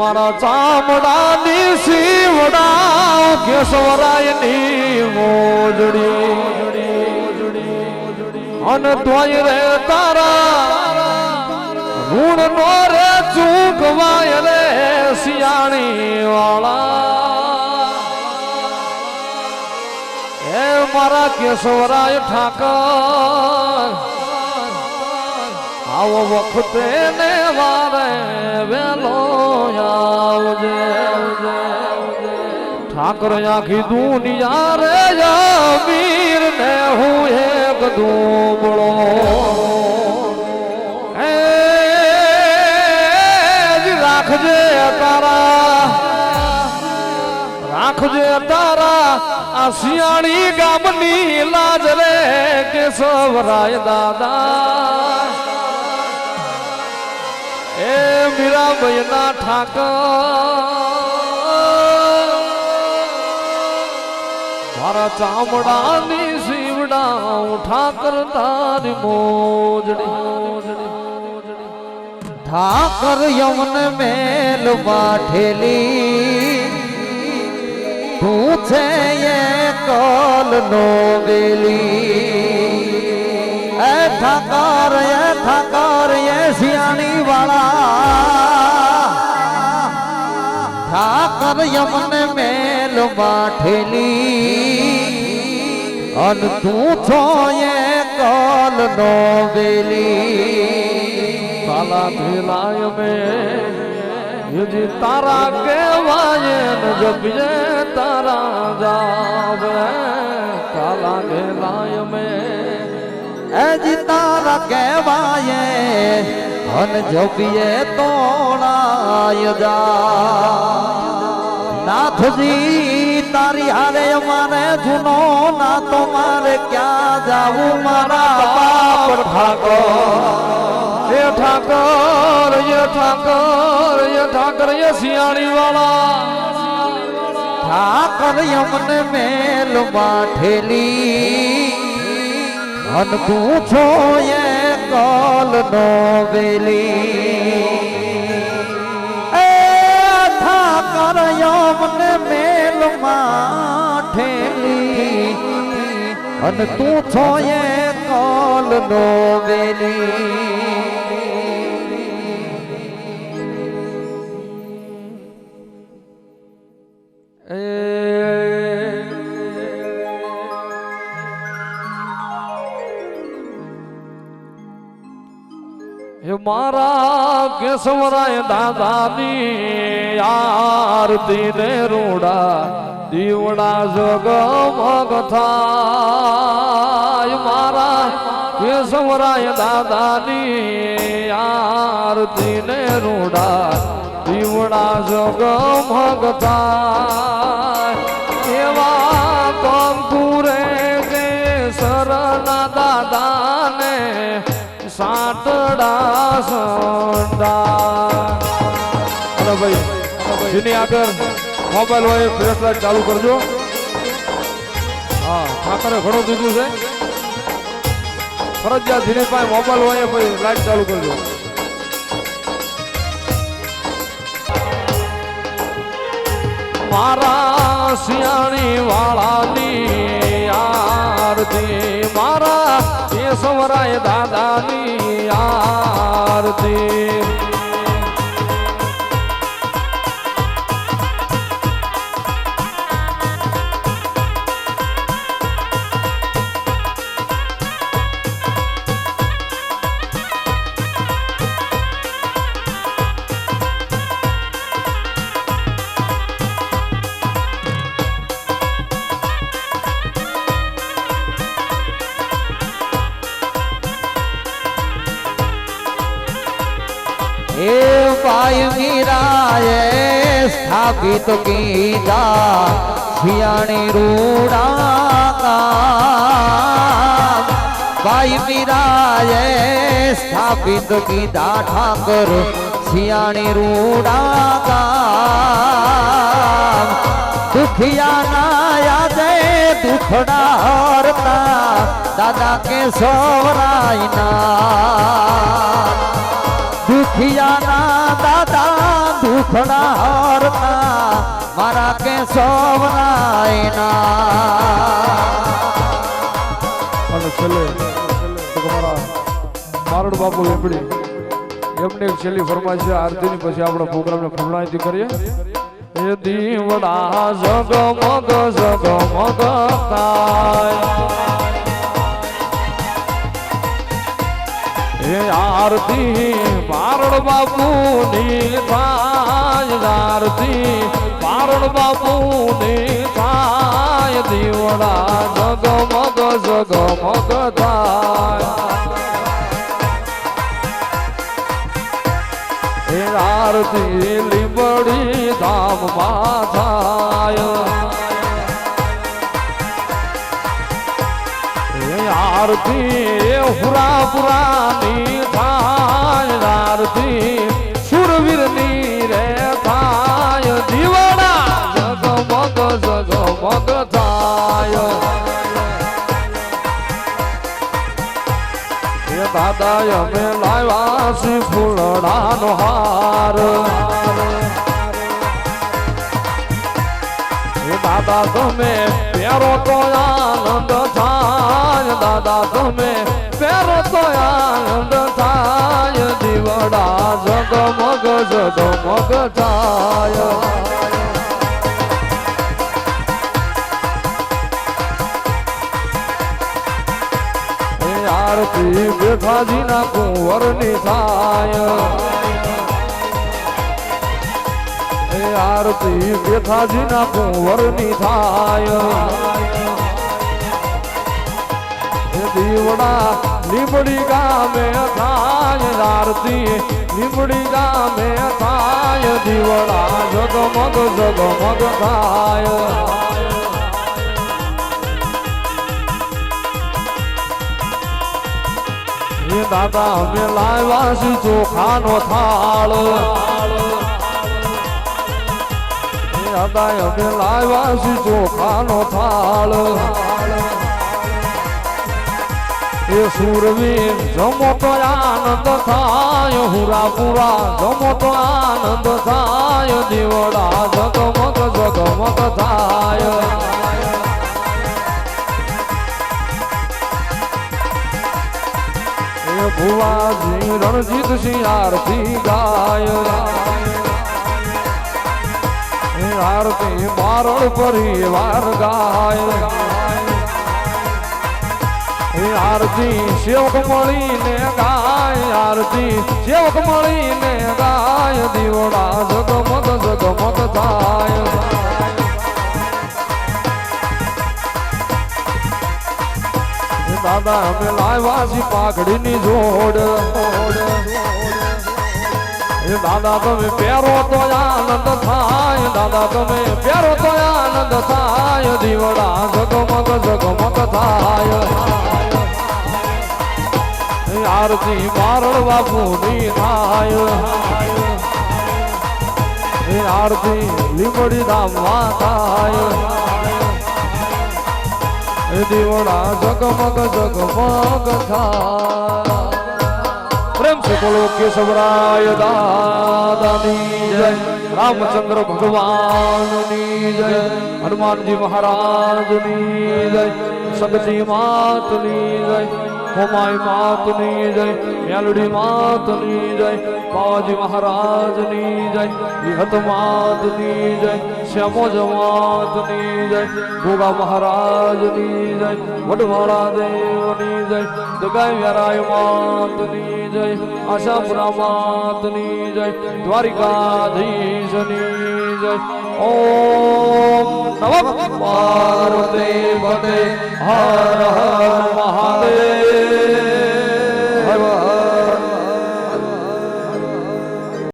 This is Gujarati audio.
મારા ચામડાની શિવડા કેશવરાયની મોજડી. અને ધોઈ રે તારા ગુણ નો રે ચૂકવાય રે શિયાણી વાળા હે મારા કેશવરાય ઠાકર, આવો વખતે ને ઠાકર કીધું નિયારે વીર ને હું એક દુબળો રાખજે તારા રાખજે તારા, આ શિયાળી ગામની લાજ રે કેશવરાય દાદા. એ મીરાબાઈ ના ઠાકર મારા ચામડાની શિવડા હું ઠાકર તારી મોજડી. ઠાકર યમન મેલ બાઠેલી પૂછે એ કોલ નો વેલી એ ઠાકર એ ઠાકર એ સિયાણી વાળા ઠાકર યમન મેલ વાઠેલી અન તું છો એ કલ નો વેલી કાલા ભેલાય મે, યુજી તારા કેવાય ન જપજે તારા જાવે. કાલા ભેલાય મે, એજી તારા કહેવાય અન જપીએ તોણાય જા. નાથજી, તારી હારે અમારે જૂનો ના તો મારે ક્યાં જાવું મારા બાપ ઠાકોર? એ ઠાકર એ ઠાકર એ ઠાકર, એ શિયાળી વાળા ઠાકર અમને મેલ માઠેલી અન પૂછો એ કલ નો વેલી. ઠાકર યમને મેલ માઠેલી અન તું છો એ કોલ નો વેલી. એ મારા કેશવરાય દાદાની આરતી ને રૂડા દીવડા જગમગ મગથાય મારા કેશવરાય દાદાની આરતી ને રૂડા દીવડા જગમગ મગથાય એવા સાતડા સંડા ભાઈ જેની આગળ મોબાઈલ હોય ફ્લેશ ચાલુ કરજો હા ઠાકરે ઘણું દીધું છે ફરજિયાત પાસે મોબાઈલ હોય ભાઈ લાઇટ ચાલુ કરજો મારા શિયાળી વાળાની આરતી, મારા કેશવરાય દાદાની આરતી. એ ભાઈ મીરાએ સ્થાપિત કીધા શિયાણી રૂડા ભાઈ મીરાએ સ્થાપિત કીધા, ઠાકર શિયાણી રૂડા દુખિયા ના યાદે દુખડા હરતા, દાદા કે સવરાયના દુખિયાના દાદા દુખડા હરતા મારા કે અને છેલ્લે મારડ બાપુ લીંબડી એમને એક છેલ્લી ફરમાઈશ છે, આરતીની પછી આપણો પ્રોગ્રામને પૂર્ણાહિત કરીએ. એ દીવડા જગમગ જગમગ થાય એ આરતી બાપુ ની થાય આરતી. પારણ બાપુ ની થાય દીવડા જગમગ જગમગ થાય. આરતી લીંબડી ધામ થાય આરતી હુરા પુરાની થાય આરતી, સુરવીરની રે થાય દીવડા જગમગ જગમગ થાય. એ દાદા અમે લાવ્યા શ્રી ફૂલડાનો હાર. દાદા તમે પહેરો તો આનંદ થાય. દાદા તમે પેરો તો આનંદ થાય, દીવડા જગમગ જગમગ થાય. આરતી બેઠાજીના કુંવરની થાય. એ ના બેઠાજીના કુંવરની થાય. દીવડા લીમડી ગામે થાય આરતી, લીમડી ગામે થાય દીવડા જગમગ જગમગ થાય. દાદા અમે લાવ્યા છીએ ચોખાનો થાળ. દાદા અમે લાવ્યા છીએ ચોખાનો થાળ. એ સુરવીર જમો તો આનંદ થાય હુરાપુરા જમો તો આનંદ થાય, દીવડા જગમગ જગમગ થાય. એ ભુવાજી રણજીત સિંહ આરતી ગાય. આરતી મારણ પરિવાર ગાય. એ આરતી, સેવક મળીને ગાય આરતી. સેવક મળીને ગાય, દીવડા જગમગ જગમગ થાય. દાદા, અમે લાવ્યા છીએ પાઘડીની જોડ. દાદા તમે પ્યારો તો આનંદ થાય. દાદા તમે પ્યારો તો આનંદ થાય. દીવડા જગમગ જગમગ થાય. આરતી મારણ બાપુની થાય. આરતી લીમડી ધામમાં થાય. દીવડા જગમગ જગમગ થાય. પ્રેમ से બોલો કેશવરાય દાદાની જય. રામચંદ્ર ભગવાનની જય હનુમાનજી મહારાજની જય. સગજી માતની જય. હોમાઈ માતની જય મેલડી માતની જય બાવાજી મહારાજની જય વિહત માતની જય શ્યામોજ માતની જય ભોગા મહારાજની જય વડવાળા દેવની જય દગાઈ વ્યારાય માતની જય આશાપુરા માતની જય દ્વારિકાધીશની જય ઓમ નમ પાર્વતી પદે હર હર મહાદેવ હર હર